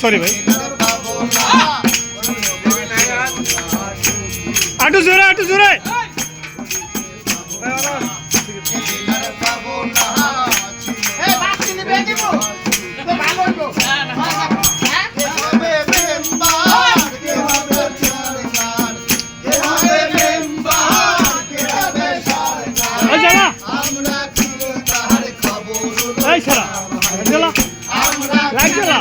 sorry ভাই আটু জোরে আটু জোরে లైక్ చేయరా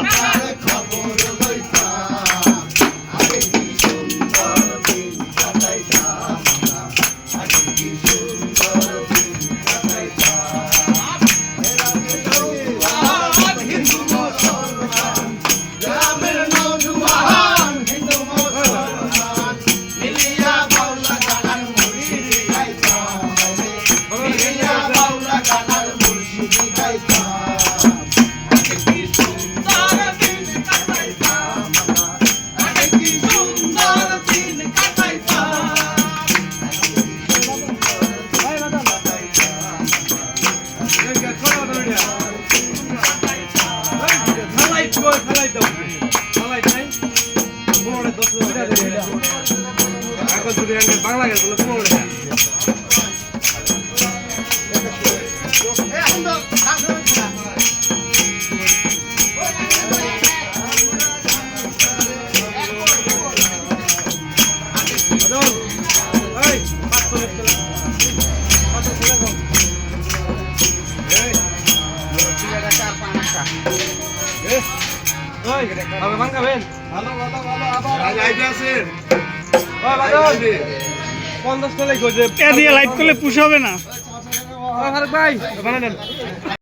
বাংলা গেল পনেরো টাকা পঞ্চাশ টাকা এ দিয়ে লাইট করলে পুষ হবে না ভাই